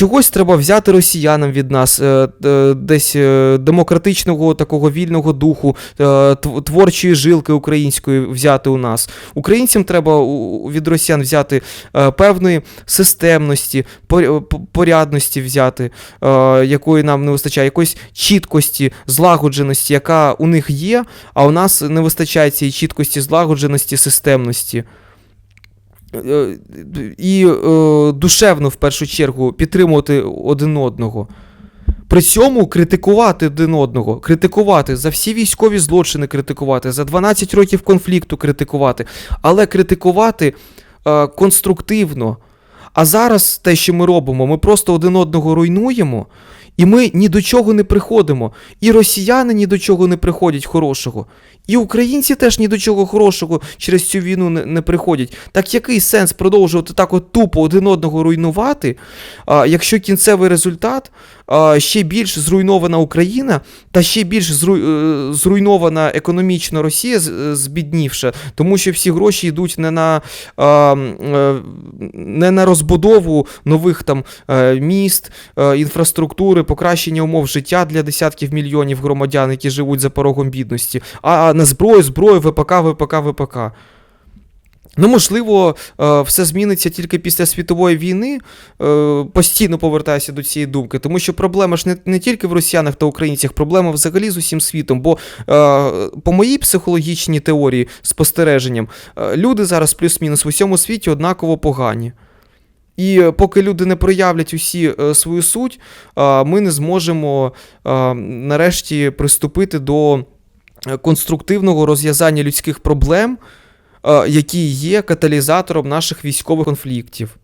чогось треба взяти росіянам від нас, е, е, десь е, демократичного такого вільного духу, творчої жилки української взяти у нас. Українцям треба від росіян взяти певної системності, пор- порядності взяти, якої нам не вистачає, якоїсь чіткості, злагодженості, яка у них є, а у нас не вистачає цієї чіткості, злагодженості, системності. Е, І е, душевно в першу чергу підтримувати один одного. При цьому критикувати один одного, критикувати за всі військові злочини критикувати, за 12 років конфлікту критикувати, але критикувати е, конструктивно. А зараз те, що ми робимо, ми просто один одного руйнуємо, і ми ні до чого не приходимо. І росіяни ні до чого не приходять хорошого. І українці теж ні до чого хорошого через цю війну не, не приходять. Так який сенс продовжувати так от тупо один одного руйнувати, а, якщо кінцевий результат ще більш зруйнована Україна та ще більш е, зруйнована економічно Росія, е, збіднівша, тому що всі гроші йдуть не на, е, не на розбудову нових там міст, інфраструктури, покращення умов життя для десятків мільйонів громадян, які живуть за порогом бідності, а на зброю, зброю, ВПК, ВПК, ВПК. Ну, можливо, е, все зміниться тільки після світової війни. Е, Постійно повертаюся до цієї думки, тому що проблема ж не, не тільки в росіянах та українцях, проблема взагалі з усім світом. Бо е, по моїй психологічній теорії спостереженням, люди зараз плюс-мінус в усьому світі однаково погані. І поки люди не проявлять усі свою суть, ми не зможемо нарешті приступити до конструктивного розв'язання людських проблем, які є каталізатором наших військових конфліктів.